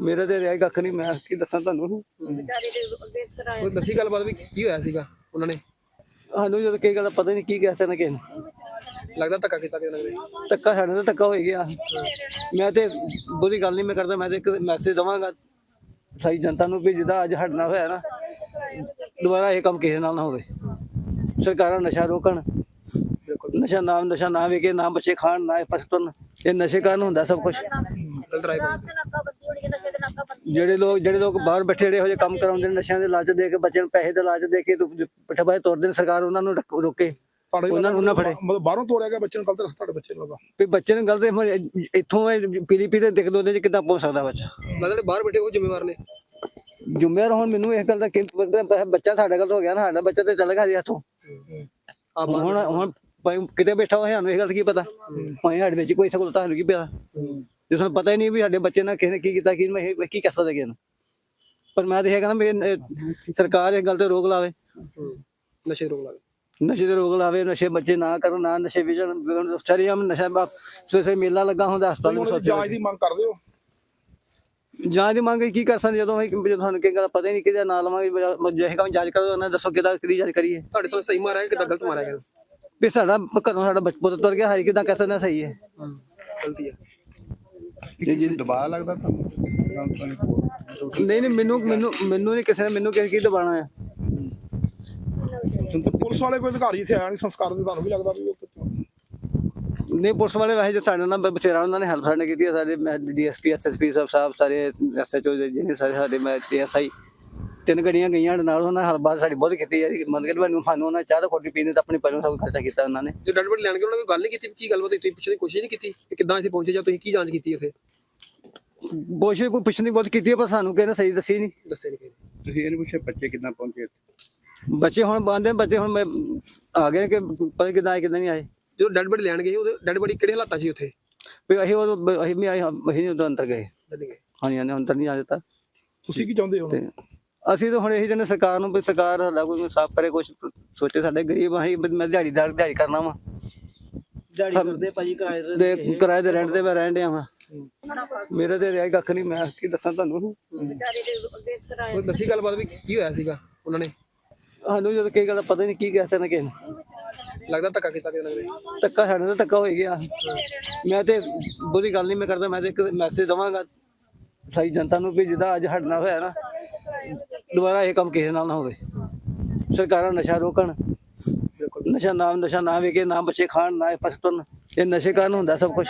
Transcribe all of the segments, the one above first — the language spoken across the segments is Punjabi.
ਮੇਰੇ ਤੇ ਰਿਆ ਕੱਖ ਨਹੀਂ ਮੈਂ ਕੀ ਦੱਸਾਂ ਤੁਹਾਨੂੰ? ਕੋਈ ਦੱਸੀ ਗੱਲਬਾਤ ਵੀ ਕੀ ਹੋਇਆ ਸੀਗਾ ਉਹਨਾਂ ਨੇ? ਸਾਨੂੰ ਜਦੋਂ ਕਈ ਗੱਲ ਦਾ ਪਤਾ ਨਹੀਂ ਕੀ ਕਹਿ ਸਕਣਾ ਕਿਸੇ ਨੂੰ। ਲੱਗਦਾ ਧੱਕਾ ਕੀਤਾ ਕਿ ਉਹਨਾਂ ਨੇ ਧੱਕਾ ਸਾਡੇ ਨਾਲ ਧੱਕਾ ਹੋ ਗਿਆ। ਮੈਂ ਤੇ ਬੁਰੀ ਗੱਲ ਨਹੀਂ ਮੈਂ ਕਰਦਾ ਮੈਂ ਤੇ ਇੱਕ ਮੈਸੇਜ ਦਵਾਂਗਾ। ਸਾਰੀ ਜਨਤਾ ਨੂੰ ਵੀ ਜਿਹਦਾ ਅੱਜ ਹਟਣਾ ਹੋਇਆ ਨਾ ਦੁਬਾਰਾ ਇਹ ਕੰਮ ਕਿਸੇ ਨਾਲ ਨਾ ਹੋਵੇ। ਸਰਕਾਰਾਂ ਨਸ਼ਾ ਰੋਕਣ। ਨਸ਼ਾ ਨਾਮ ਨਸ਼ਾ ਨਾ ਵੇਕੇ ਨਾ ਬੱਚੇ ਖਾਣ ਨਾ ਪਛਤਨ ਇਹ ਨਸ਼ੇ ਕਾਰਨ ਹੁੰਦਾ ਸਭ ਕੁਝ ਜਿਹੜੇ ਲੋਕ ਜਿਹੜੇ ਲੋਕ ਬਾਹਰ ਬੈਠੇ ਜਿਹੜੇ ਇਹੋ ਜਿਹੇ ਕੰਮ ਕਰਾਉਂਦੇ ਨੇ ਨਸ਼ਿਆਂ ਦੇ ਲਾਲਚ ਦੇ ਕੇ ਬੱਚਿਆਂ ਨੂੰ ਪੈਸੇ ਦੇ ਲਾਲਚ ਦੇ ਕੇ ਪੱਠੇ ਬਾਏ ਤੋਰਦੇ ਨੇ ਸਰਕਾਰ ਉਹਨਾਂ ਨੂੰ ਰਕ- ਉਹਨਾਂ ਨੂੰ ਉਹਨਾਂ ਫੜੇ। ਮਤਲਬ ਬਾਹਰੋਂ ਤੋਰਿਆ ਗਿਆ ਬੱਚੇ ਨੂੰ ਗਲਤ ਰਸਤਾ ਤੁਹਾਡੇ ਬੱਚੇ ਨੂੰ ਲੱਗਾ। ਵੀ ਬੱਚੇ ਨੂੰ ਗਲਤ ਹੁਣ ਇੱਥੋਂ ਪੀਲੀਪੀ ਦੇ ਦਿਖ ਦੋਦੇ ਚ ਕਿੱਦਾਂ ਪਹੁੰਚ ਸਕਦਾ ਬੱਚਾ। ਲੱਗਦਾ ਜਿਹੜੇ ਬਾਹਰ ਬੈਠੇ ਉਹ ਜ਼ਿੰਮੇਵਾਰ ਨੇ ਜ਼ਿੰਮੇਵਾਰ ਹੁਣ ਮੈਨੂੰ ਇਸ ਗੱਲ ਦਾ ਕਿ ਪਤਾ- ਬੱਚਾ ਸਾਡਾ ਗਲਤ ਹੋ ਗਿਆ ਨਾ ਸਾਡਾ ਬੱਚਾ ਤੇ ਚੱਲ ਗਿਆ ਜੀ ਇੱਥੋਂ ਆਪ ਹੁਣ ਹੁਣ ਭਾਵੇਂ ਕਿਤੇ ਬੈਠਾ ਹੋਇਆ ਸਾਨੂੰ ਇਹ ਗੱਲ ਦਾ ਕੀ ਪਤਾ। ਭਾਵੇਂ ਸਾਡੇ ਵਿੱਚ ਕੋਈ ਸਹੂਲਤ ਸਾਨੂੰ ਕੀ ਪਤਾ। ਜੇ ਸਾਨੂੰ ਪਤਾ ਹੀ ਨਹੀਂ ਵੀ ਸਾਡੇ ਬੱਚੇ ਨਾਲ ਕਿਸੇ ਨੇ ਕੀ ਕੀਤਾ ਕੀ ਮੈਂ ਇਹ ਕੀ ਕਰ ਸਕਦਾ ਕਿਸੇ ਨੂੰ? ਪਰ ਮੈਂ ਤਾਂ ਇਹ ਕਹਿੰਦਾ ਵੀ ਸਰਕਾਰ ਇਹ ਗੱਲ ਤੇ ਰੋਕ ਲਾਵੇ। ਨਸ਼ੇ ਰੋਕ ਲਾਵੇ। ਨਸ਼ੇ ਤੇ ਰੋਕ ਲਾਵੇ ਨਸ਼ੇ ਬੱਚੇ ਨਾ ਕਰਨ ਨਾ ਨਸ਼ੇ ਵਿਜਣ ਸਰੀਆਮ ਨਸ਼ਾ ਬਾ- ਸਵੇਰੇ ਮੇਲਾ ਲੱਗਾ ਹੁੰਦਾ ਹਸਪਤਾਲ ਵਿੱਚ ਜਾਂਚ ਦੀ ਮੰਗ ਕਰਦੇ ਹੋ? ਜਾਂਚ ਦੀ ਮੰਗ ਕੀ ਕਰ ਸਕਦੇ ਜਦੋਂ ਜਦੋਂ ਗੱਲ ਦਾ ਪਤਾ ਹੀ ਨਹੀਂ ਕਿਹਦਾ ਨਾਂ ਲਵਾਂਗੇ ਜੇ ਕੰਮ ਜਾਂਚ ਕਰੋ ਉਹਨਾਂ ਨੇ ਦੱਸੋ ਕਿਹਦਾ ਕਿਹਦੀ ਜਾਂਚ ਕਰੀਏ। ਤੁਹਾਡੇ ਸਾਹਮਣੇ ਸਹੀ ਮਾਰਿਆ ਕਿਦਾਂ ਗਲਤ ਮਾਰਿਆ ਗਿਆ ਵੀ ਸਾਡਾ ਘਰੋਂ ਸਾਡਾ ਬਚਪਨ ਤੁਰ ਗਿਆ ਹਾਈ ਕਿਦਾਂ ਕਹਿ ਸਕਦੇ ਹਾਂ ਸਹੀ ਹੈ ਗਲਤੀ ਹੈ। ਜੀ ਜੀ ਦਬਾਅ ਲੱਗਦਾ ਤੁਹਾਨੂੰ ਨਹੀਂ ਨਹੀਂ ਮੈਨੂੰ ਮੈਨੂੰ ਮੈਨੂੰ ਨਹੀਂ ਕਿਸੇ ਨੇ ਮੈਨੂੰ ਕਿਸੇ ਕੀ ਦਬਾਣਾ ਹੈ ਪੁਲਿਸ ਵਾਲੇ ਕੋਈ ਅਧਿਕਾਰੀ ਇੱਥੇ ਆਇਆ ਨਹੀਂ ਸੰਸਕਾਰ ਦੇ ਤੁਹਾਨੂੰ ਵੀ ਲੱਗਦਾ ਵੀ ਨਹੀਂ ਪੁਲਿਸ ਵਾਲੇ ਵੈਸੇ ਜੋ ਸਾਡੇ ਨਾਲ ਬਥੇਰਾ ਉਹਨਾਂ ਨੇ ਹੈਲਪ ਸਾਡੇ ਕੀਤੀ ਹੈ ਸਾਡੇ ਡੀਐਸਪੀ ਐਸਐਸਪੀ ਸਾਹਿਬ ਸਾਹਿਬ ਸਾਰੇ ਐਸਐਚਓ ਜਿਹੜੇ ਸਾਰੇ ਸਾਡੇ ਮੈਂ ਐਸਆਈ ਤਿੰਨ ਗੱਡੀਆਂ ਗਈਆਂ ਸਾਡੇ ਨਾਲ ਉਹਨਾਂ ਹਲਬਾਤ ਸਾਡੀ ਬਹੁਤ ਕੀਤੀ ਹੈ। ਮਤਲਬ ਕਿ ਮੈਨੂੰ ਸਾਨੂੰ ਉਹਨਾਂ ਚਾਹ ਦਾ ਖੋਟੀ ਪੀਣੇ ਤਾਂ ਆਪਣੇ ਪਰਿਵਾਰ ਸਭ ਖਰਚਾ ਕੀਤਾ ਉਹਨਾਂ ਨੇ। ਜੇ ਡੱਡ ਬੱਡ ਲੈਣ ਕੇ ਉਹਨਾਂ ਨੇ ਕੋਈ ਗੱਲ ਨਹੀਂ ਕੀਤੀ? ਵੀ ਕੀ ਗੱਲਬਾਤ ਹੋਈ? ਤੁਸੀਂ ਪੁੱਛਣ ਦੀ ਕੋਸ਼ਿਸ਼ ਨਹੀਂ ਕੀਤੀ ਕਿ ਕਿੱਦਾਂ ਇੱਥੇ ਪਹੁੰਚੇ ਜਾਂ ਤੁਸੀਂ ਕੀ ਜਾਂਚ ਕੀਤੀ ਉੱਥੇ? ਬੋਸ਼ੇ ਕੋਈ ਪੁੱਛਣੀ ਬਹੁਤ ਕੀਤੀ ਹੈ ਪਰ ਸਾਨੂੰ ਕਿਸੇ ਨੇ ਸਹੀ ਦੱਸੀ ਨਹੀਂ। ਦੱਸੇ ਨਹੀਂ ਨੇ। ਤੁਸੀਂ ਇਹ ਨਹੀਂ ਪੁੱਛਿਆ ਬੱਚੇ ਕਿੱਦਾਂ ਪਹੁੰਚੇ ਬੱਚੇ ਹੁਣ ਬੰਦੇ ਬੱਚੇ ਹੁਣ ਮੈਂ ਆ ਗਏ ਕਿ ਪਤਾ ਨੀ ਕਿੱਦਾਂ ਆਏ ਕਿੱਦਾਂ ਨਹੀਂ ਆਏ। ਜਦੋਂ ਡੱਡ ਬੱਡ ਲੈਣ ਗਏ ਉਹਦੇ ਡੱਡ ਬੱਡੀ ਕਿਹੜੇ ਹਾਲਾਤਾਂ 'ਚ ਸੀ ਉੱਥੇ? ਵੀ ਅਸੀਂ ਉਹ ਅਸੀਂ ਵੀ ਆਏ ਅਸੀਂ ਉਦੋਂ ਅੰਦਰ ਗਏ। ਗਏ। ਹਾਂਜੀ ਹਾਂਜੀ ਅੰਦਰ ਨਹੀਂ ਆ ਦਿੱਤਾ। ਤੁਸੀਂ ਕੀ ਚਾਹੁੰਦੇ ਹੋ? ਅਸੀਂ ਤਾਂ ਹੁਣ ਇਹੀ ਜਨੇ ਸਰਕਾਰ ਨੂੰ ਵੀ ਸਰਕਾਰ ਸਾਡਾ ਕੋਈ ਸਾਫ਼ ਕਰੇ ਕੁਝ ਸੋਚੇ ਸਾਡੇ ਗਰੀਬ ਵੀ ਮੈਂ ਦਿਹਾੜੀਦਾਰ ਦਿਹਾੜੀ ਕਰਨਾ ਵਾ। ਦਿਹਾੜੀ ਕਰਦੇ ਭਾਜੀ ਕਿਰਾਏ ਤੇ ਦੇ ਕਿਰਾਏ ਦੇ ਰੈਂਟ ਤੇ ਮੈਂ ਰਹਿਣ ਡਿਆ ਵਾਂ। ਮੇਰੇ ਤੇ ਰਿਆ ਕੱਖ ਨਹੀਂ ਮੈਂ ਕੀ ਦੱਸਾਂ ਤੁਹਾਨੂੰ? ਕੋਈ ਦੱਸੀ ਗੱਲਬਾਤ ਵੀ ਕੀ ਹੋਇਆ ਸੀਗਾ ਉਹਨਾਂ ਨੇ? ਸਾਨੂੰ ਜਦੋਂ ਕਈ ਗੱਲ ਦਾ ਪਤਾ ਨਹੀਂ ਕੀ ਕਹਿ ਸਕਣਾ ਕਿਸੇ ਨੂੰ। ਲੱਗਦਾ ਧੱਕਾ ਕੀਤਾ ਨੇ ਧੱਕਾ ਸਾਡੇ ਹੀ ਗਿਆ। ਮੈਂ ਤੇ ਬੁਰੀ ਗੱਲ ਨਹੀਂ ਮੈਂ ਕਰਦਾ ਮੈਂ ਤੇ ਇੱਕ ਮੈਸੇਜ ਦਵਾਂਗਾ। ਸਾਰੀ ਜਨਤਾ ਨੂੰ ਵੀ ਜਿਹਦਾ ਅੱਜ ਹਟਣਾ ਹੋਇਆ ਨਾ ਦੁਬਾਰਾ ਇਹ ਕੰਮ ਕਿਸੇ ਨਾਲ ਨਾ ਹੋਵੇ। ਸਰਕਾਰਾਂ ਨਸ਼ਾ ਰੋਕਣ। ਨਸ਼ਾ ਨਾਮ ਨਸ਼ਾ ਨਾ ਵੇਕੇ ਨਾ ਬੱਚੇ ਖਾਣ ਨਾ ਪਛਤਨ ਇਹ ਨਸ਼ੇ ਕਾਰਨ ਹੁੰਦਾ ਸਭ ਕੁਝ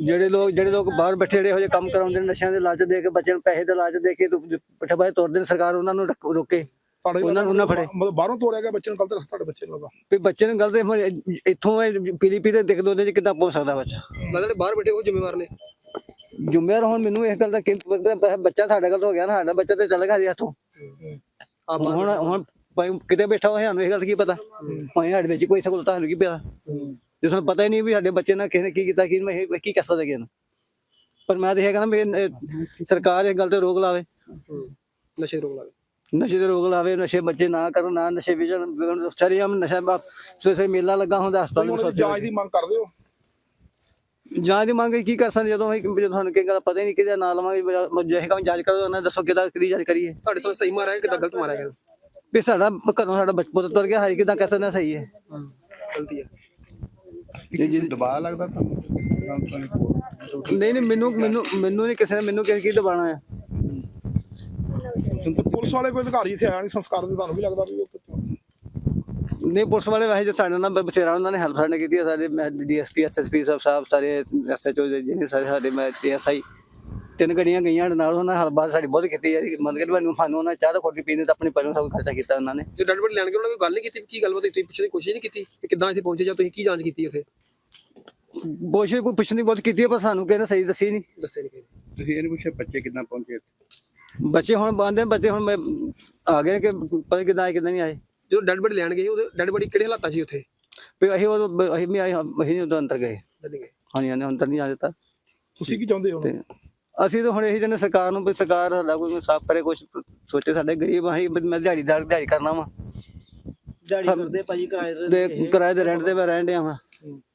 ਜਿਹੜੇ ਲੋਕ ਜਿਹੜੇ ਲੋਕ ਬਾਹਰ ਬੈਠੇ ਜਿਹੜੇ ਇਹੋ ਜਿਹੇ ਕੰਮ ਕਰਾਉਂਦੇ ਨੇ ਨਸ਼ਿਆਂ ਦੇ ਲਾਲਚ ਦੇ ਕੇ ਬੱਚਿਆਂ ਨੂੰ ਪੈਸੇ ਦੇ ਲਾਲਚ ਦੇ ਕੇ ਪੱਠੇ ਬਾਏ ਤੋਰਦੇ ਨੇ ਸਰਕਾਰ ਉਹਨਾਂ ਨੂੰ ਰਕ- ਉਹਨਾਂ ਨੂੰ ਉਹਨਾਂ ਫੜੇ। ਮਤਲਬ ਬਾਹਰੋਂ ਤੋਰਿਆ ਗਿਆ ਬੱਚੇ ਨੂੰ ਗਲਤ ਰਸਤਾ ਬੱਚੇ ਨੂੰ ਵੀ ਬੱਚੇ ਨੂੰ ਗਲਤ ਇੱਥੋਂ ਪੀਲੀਪੀ ਦੇ ਦਿਖ ਦੋਦੇ ਚ ਕਿੱਦਾਂ ਪਹੁੰਚ ਸਕਦਾ ਬੱਚਾ? ਲੱਗਦਾ ਜਿਹੜੇ ਬਾਹਰ ਬੈਠੇ ਉਹ ਜ਼ਿੰਮੇਵਾਰ ਨੇ। ਜ਼ਿੰਮੇਵਾਰ ਹੁਣ ਮੈਨੂੰ ਇਸ ਗੱਲ ਦਾ ਕਿ ਬੱਚਾ ਸਾਡਾ ਗਲਤ ਹੋ ਗਿਆ ਨਾ ਸਾਡਾ ਬੱਚਾ ਤੇ ਚੱਲ ਗਿਆ ਜੀ ਆਪ ਹੁਣ ਹੁਣ ਭਾਵੇਂ ਕਿਤੇ ਬੈਠਾ ਹੋਇਆ ਸਾਨੂੰ ਇਹ ਗੱਲ ਕੀ ਪਤਾ ਭਾਵੇਂ ਸਾਡੇ ਵਿੱਚ ਕੋਈ ਸਹੂਲਤ ਸਾਨੂੰ ਕੀ ਪਤਾ ਜੇ ਸਾਨੂੰ ਪਤਾ ਹੀ ਨਹੀਂ ਵੀ ਸਾਡੇ ਬੱਚੇ ਨਾਲ ਕਿਸੇ ਨੇ ਕੀ ਕੀਤਾ ਕੀ ਮੈਂ ਇਹ ਕੀ ਕਰ ਸਕਦਾ ਕਿਸੇ ਨੂੰ ਪਰ ਮੈਂ ਤਾਂ ਇਹ ਕਹਿੰਦਾ ਇਹ ਸਰਕਾਰ ਇਹ ਗੱਲ ਤੇ ਰੋਕ ਲਾਵੇ ਨਸ਼ੇ ਰੋਕ ਲਾਵੇ ਨਸ਼ੇ ਤੇ ਰੋਕ ਲਾਵੇ ਨਸ਼ੇ ਬੱਚੇ ਨਾ ਕਰਨ ਨਾ ਨਸ਼ੇ ਵਿਜਣ ਸਰੀਆਮ ਨਸ਼ਾ ਬਾ- ਸਵੇਰੇ ਮੇਲਾ ਲੱਗਾ ਹੁੰਦਾ ਹਸਪਤਾਲ ਵਿੱਚ ਜਾਂਚ ਦੀ ਮੰਗ ਕਰਦੇ ਹੋ ਜਾਂਚ ਦੀ ਮੰਗ ਕੀ ਕਰ ਸਕਦੇ ਜਦੋਂ ਅਸੀਂ ਜਦੋਂ ਸਾਨੂੰ ਕਿਸੇ ਗੱਲ ਦਾ ਪਤਾ ਹੀ ਨਹੀਂ ਕਿਹਦਾ ਨਾਂ ਲਵਾਂਗੇ ਜੇ ਕੰਮ ਜਾਂਚ ਕਰੋ ਉਹਨਾਂ ਦੱਸੋ ਕਿਹਦਾ ਕਿਹਦੀ ਜਾਂਚ ਕਰੀਏ। ਤੁਹਾਡੇ ਸਾਹਮਣੇ ਸਹੀ ਮਾਰਿਆ ਕਿਦਾਂ ਗਲਤ ਮਾਰਿਆ ਗਿਆ? ਵੀ ਸਾਡਾ ਘਰੋਂ ਸਾਡਾ ਬਚਪਨ ਤੁਰ ਗਿਆ ਹਾਈ ਕਿਦਾਂ ਕਹਿ ਸਕਦੇ ਸਹੀ ਹੈ। ਗਲਤੀ ਹੈ। ਜੀ ਜੀ। ਦਬਾਅ ਲੱਗਦਾ ਤੁਹਾਨੂੰ? ਨਹੀਂ ਨਹੀਂ ਮੈਨੂੰ ਮੈਨੂੰ ਮੈਨੂੰ ਨਹੀਂ ਕਿਸੇ ਨੇ ਮੈਨੂੰ ਕਿਸੇ ਕੀ ਦਬਾਣਾ ਹੈ। ਪੁਲਿਸ ਵਾਲੇ ਕੋਈ ਅਧਿਕਾਰੀ ਇੱਥੇ ਆਇਆ ਨਹੀਂ ਸੰਸਕਾਰ ਦੇ ਤੁਹਾਨੂੰ ਵੀ ਲੱਗਦਾ ਵੀ ਨਹੀਂ ਪੁਲਿਸ ਵਾਲੇ ਵੈਸੇ ਜੋ ਸਾਡੇ ਨਾਲ ਬਥੇਰਾ ਉਹਨਾਂ ਨੇ ਹੈਲਪ ਸਾਡੇ ਕੀਤੀ ਹੈ ਸਾਡੇ ਡੀਐਸਪੀ ਐਸਐਸਪੀ ਸਾਹਿਬ ਸਾਹਿਬ ਸਾਰੇ ਐਸਐਚਓ ਜਿਹੜੇ ਸਾਰੇ ਸਾਡੇ ਮੈਂ ਐਸਆਈ ਤਿੰਨ ਗੱਡੀਆਂ ਗਈਆਂ ਸਾਡੇ ਨਾਲ ਉਹਨਾਂ ਹਲਬਾਤ ਸਾਡੀ ਬਹੁਤ ਕੀਤੀ ਹੈ ਮਤਲਬ ਕਿ ਮੈਨੂੰ ਸਾਨੂੰ ਉਹਨਾਂ ਚਾਹ ਦਾ ਖੋਟੀ ਪੀਣੇ ਤਾਂ ਆਪਣੇ ਪਰਿਵਾਰ ਸਭ ਖਰਚਾ ਕੀਤਾ ਉਹਨਾਂ ਨੇ। ਜੇ ਡੱਡ ਬੱਡ ਲੈਣ ਕੇ ਉਹਨਾਂ ਨੇ ਕੋਈ ਗੱਲ ਨਹੀਂ ਕੀਤੀ ਕੀ ਗੱਲਬਾਤ? ਤੁਸੀਂ ਪੁੱਛਣ ਦੀ ਕੋਸ਼ਿਸ਼ ਨਹੀਂ ਕੀਤੀ ਕਿ ਕਿੱਦਾਂ ਇੱਥੇ ਪਹੁੰਚੇ ਜਾਂ ਤੁਸੀਂ ਕੀ ਜਾਂਚ ਕੀਤੀ ਉੱਥੇ? ਬੋਸ਼ੇ ਕੋਈ ਪੁੱਛਣੀ ਬਹੁਤ ਕੀਤੀ ਹੈ ਪਰ ਸਾਨੂੰ ਨੇ ਸਹੀ ਦੱਸੀ ਨਹੀਂ। ਦੱਸੇ ਨਹੀਂ। ਤੁਸੀਂ ਇਹ ਨਹੀਂ ਪੁੱਛਿਆ ਬੱਚੇ ਕਿੱਦਾਂ ਪਹੁੰਚੇ ਬੱਚੇ ਹੁਣ ਬੰਦੇ ਬੱਚੇ ਹੁਣ ਮੈਂ ਆ ਗਏ ਕਿ ਪਤਾ ਕਿਦਾਂ ਆਏ ਕਿਦਾਂ ਨਹੀਂ ਆਏ। ਜਦੋਂ ਡੱਡ ਬੱਡ ਲੈਣ ਗਏ ਉਹਦੇ ਡੱਡ ਬੱਡੀ ਕਿਹੜੇ ਹਾਲਾਤਾਂ 'ਚ ਸੀ ਉੱਥੇ? ਵੀ ਅਸੀਂ ਉਹ ਅਸੀਂ ਵੀ ਆਏ ਅਸੀਂ ਉਦੋਂ ਅੰਦਰ ਗਏ। ਡੱਡ ਗਏ। ਹਾਂਜੀ ਹਾਂਜੀ ਅੰਦਰ ਨਹੀਂ ਆ ਦਿੱਤਾ। ਤੁਸੀਂ ਕੀ ਚਾਹੁੰਦੇ ਹੋ ਤੇ ਅਸੀਂ ਤਾਂ ਹੁਣ ਇਹੀ ਜਨੇ ਸਰਕਾਰ ਨੂੰ ਵੀ ਸਰਕਾਰ ਸਾਡਾ ਕੋਈ ਸਾਫ਼ ਕਰੇ ਕੁਝ ਸੋਚੇ ਸਾਡੇ ਗਰੀਬ ਅਸੀਂ ਮੈਂ ਦਿਹਾੜੀਦਾਰ ਦਿਹਾੜੀ ਕਰਨਾ ਵਾ। ਦਿਹਾੜੀ ਕਰਦੇ ਭਾਜੀ ਕਿਰਾਏ ਤੇ ਦੇ ਕਿਰਾਏ ਦੇ ਰੈਂਟ ਤੇ ਮੈਂ ਰਹਿਣ ਡਿਆ ਵਾਂ।